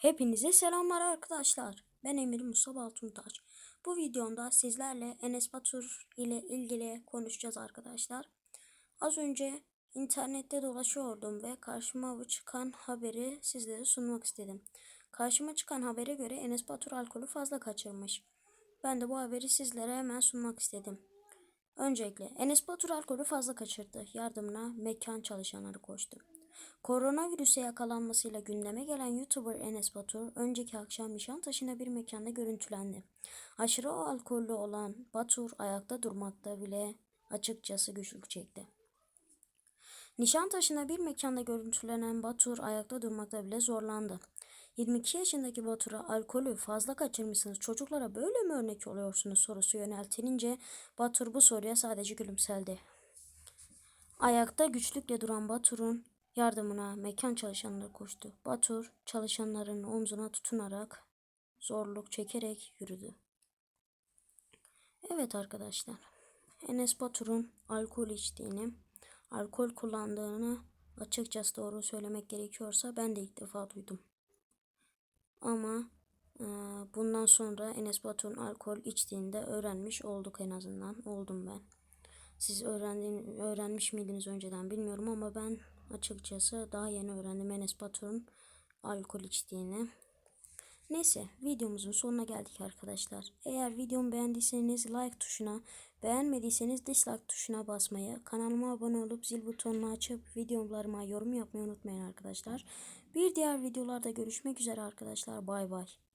Hepinize selamlar arkadaşlar. Ben Emir Musa Altuntaş. Bu videomda sizlerle Enes Batur ile ilgili konuşacağız arkadaşlar. Az önce internette dolaşıyordum ve karşıma çıkan haberi sizlere sunmak istedim. Karşıma çıkan habere göre Enes Batur alkolü fazla kaçırmış. Ben de bu haberi sizlere hemen sunmak istedim. Öncelikle Enes Batur alkolü fazla kaçırdı. Yardımına mekan çalışanları koştu. Koronavirüse yakalanmasıyla gündeme gelen YouTuber Enes Batur önceki akşam Nişantaşı'nda bir mekanda görüntülendi. Aşırı alkollü olan Batur ayakta durmakta bile açıkçası güçlük çekti. Nişantaşı'nda bir mekanda görüntülenen Batur ayakta durmakta bile zorlandı. 22 yaşındaki Batur'a alkolü fazla kaçırmışsınız çocuklara böyle mi örnek oluyorsunuz sorusu yöneltilince Batur bu soruya sadece gülümseldi. Ayakta güçlükle duran Batur'un yardımına mekan çalışanları koştu. Batur çalışanların omzuna tutunarak zorluk çekerek yürüdü. Evet arkadaşlar. Enes Batur'un alkol içtiğini, alkol kullandığını açıkçası doğru söylemek gerekiyorsa ben de ilk defa duydum. Ama e, bundan sonra Enes Batur'un alkol içtiğinde öğrenmiş olduk en azından. Oldum ben. Siz öğrendiğin, öğrenmiş miydiniz önceden bilmiyorum ama ben açıkçası daha yeni öğrendim Enes Batur'un alkol içtiğini. Neyse videomuzun sonuna geldik arkadaşlar. Eğer videomu beğendiyseniz like tuşuna, beğenmediyseniz dislike tuşuna basmayı, kanalıma abone olup zil butonunu açıp videolarıma yorum yapmayı unutmayın arkadaşlar. Bir diğer videolarda görüşmek üzere arkadaşlar. Bay bay.